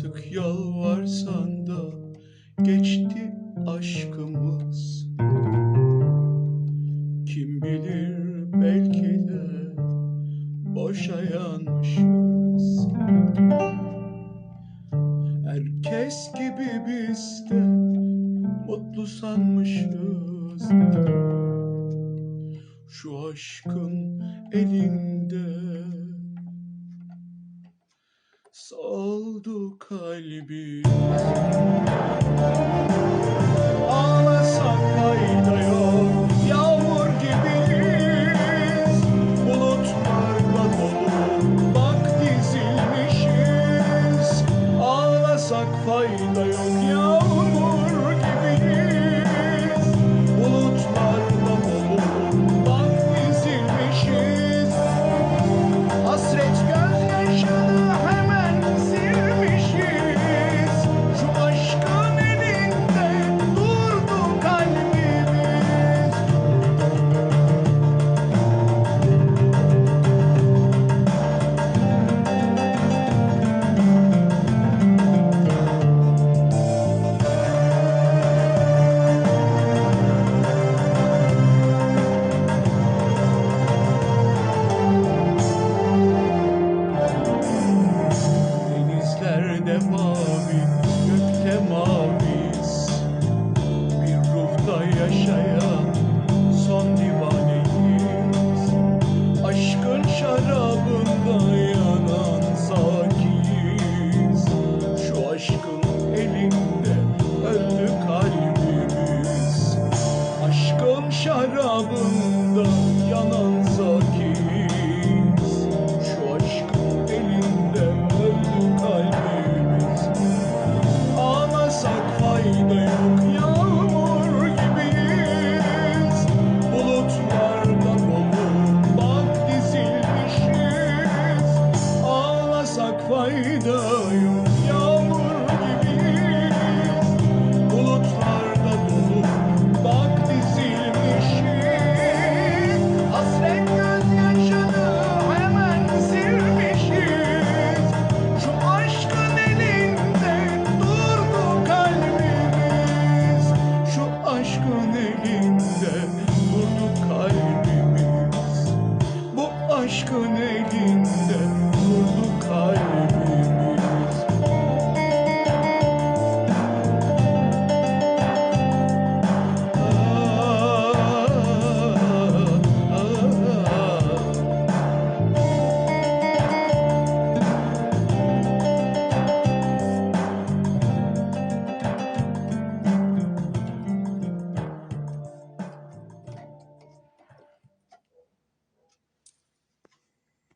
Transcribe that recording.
artık yalvarsan da geçti aşkımız. Kim bilir belki de boşayanmışız Herkes gibi biz de mutlu sanmışız Şu aşkın elinde. So Soldu kalbim. Ağlasak fayda yok Yağmur gibiyiz Bulutlarla dolu Bak dizilmişiz. Ağlasak fayda yok Yağmur şarabında yanan sakiyiz Şu aşkın elinde öldü kalbimiz. Ağlasak fayda yok yağmur gibiyiz. Bulutlarda dolu bak dizilmişiz. Ağlasak fayda yok